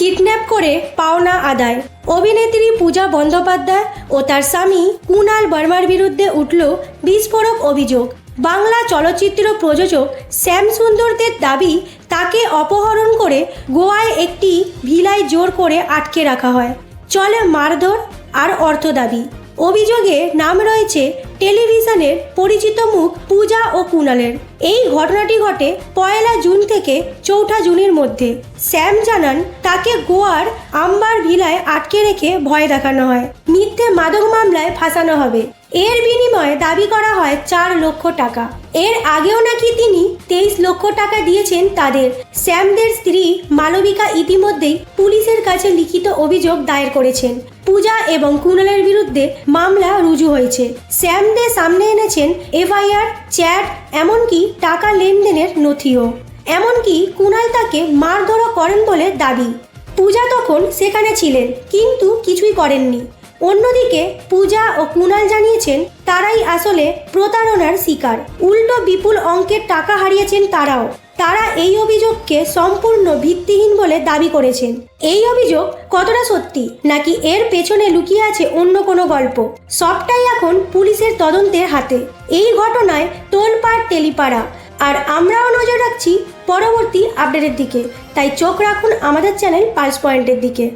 Kidnap করে পাওনা আদায়। অভিনেত্রী পূজা বন্দ্যোপাধ্যায় ও তার স্বামী কুনাল বর্মার বিরুদ্ধে উঠল বিস্ফোরক অভিযোগ। বাংলা চলচ্চিত্র প্রযোজক শ্যাম সুন্দরদের দাবি, তাকে অপহরণ করে গোয়ায় একটি ভিলায় জোর করে আটকে রাখা হয়। চলে মারধর আর অর্থ দাবি। অভিযোগে নাম রয়েছে টেলিভিশনের পরিচিত মুখ পূজা ও কুণালের। এই ঘটনাটি ঘটে পয়লা জুন থেকে চৌঠা জুনের মধ্যে। স্যাম জানান, তাকে গোয়ার আম্বার ভিলায় আটকে রেখে ভয় দেখানো হয়। মিথ্যে মাদক মামলায় ফাঁসানো হবে। এর বিনিময়ে দাবি করা হয় চার লক্ষ টাকা। এর আগেও নাকি তিনি তেইশ লক্ষ টাকা দিয়েছেন তাদের। স্যামদের স্ত্রী মালবিকা ইতিমধ্যেই পুলিশের কাছে লিখিত অভিযোগ দায়ের করেছেন। পূজা এবং কুণালের বিরুদ্ধে মামলা রুজু হয়েছে। স্যামদের সামনে এনেছেন এফআইআর, চ্যাট, এমনকি টাকা লেনদেনের নথিও। এমনকি কুণাল তাকে মারধরও করেন বলে দাবি। পূজা তখন সেখানে ছিলেন, কিন্তু কিছুই করেননি। অন্যদিকে পূজা ও কুণাল জানিয়েছেন, তারাই আসলে প্রতারণার শিকার। উল্টো বিপুল অঙ্কের টাকা হারিয়েছেন তারাও। তারা এই অভিযোগকে সম্পূর্ণ ভিত্তিহীন বলে দাবি করেছেন। এই অভিযোগ কতটা সত্যি, নাকি এর পেছনে লুকিয়ে আছে অন্য কোনো গল্প? সবটাই এখন পুলিশের তদন্তের হাতে। এই ঘটনায় তোলপাড় টেলিপাড়া আর আমরাও নজর রাখছি আপডেটের দিকে। তাই চোখ রাখুন আমাদের চ্যানেল পালস পয়েন্টের দিকে।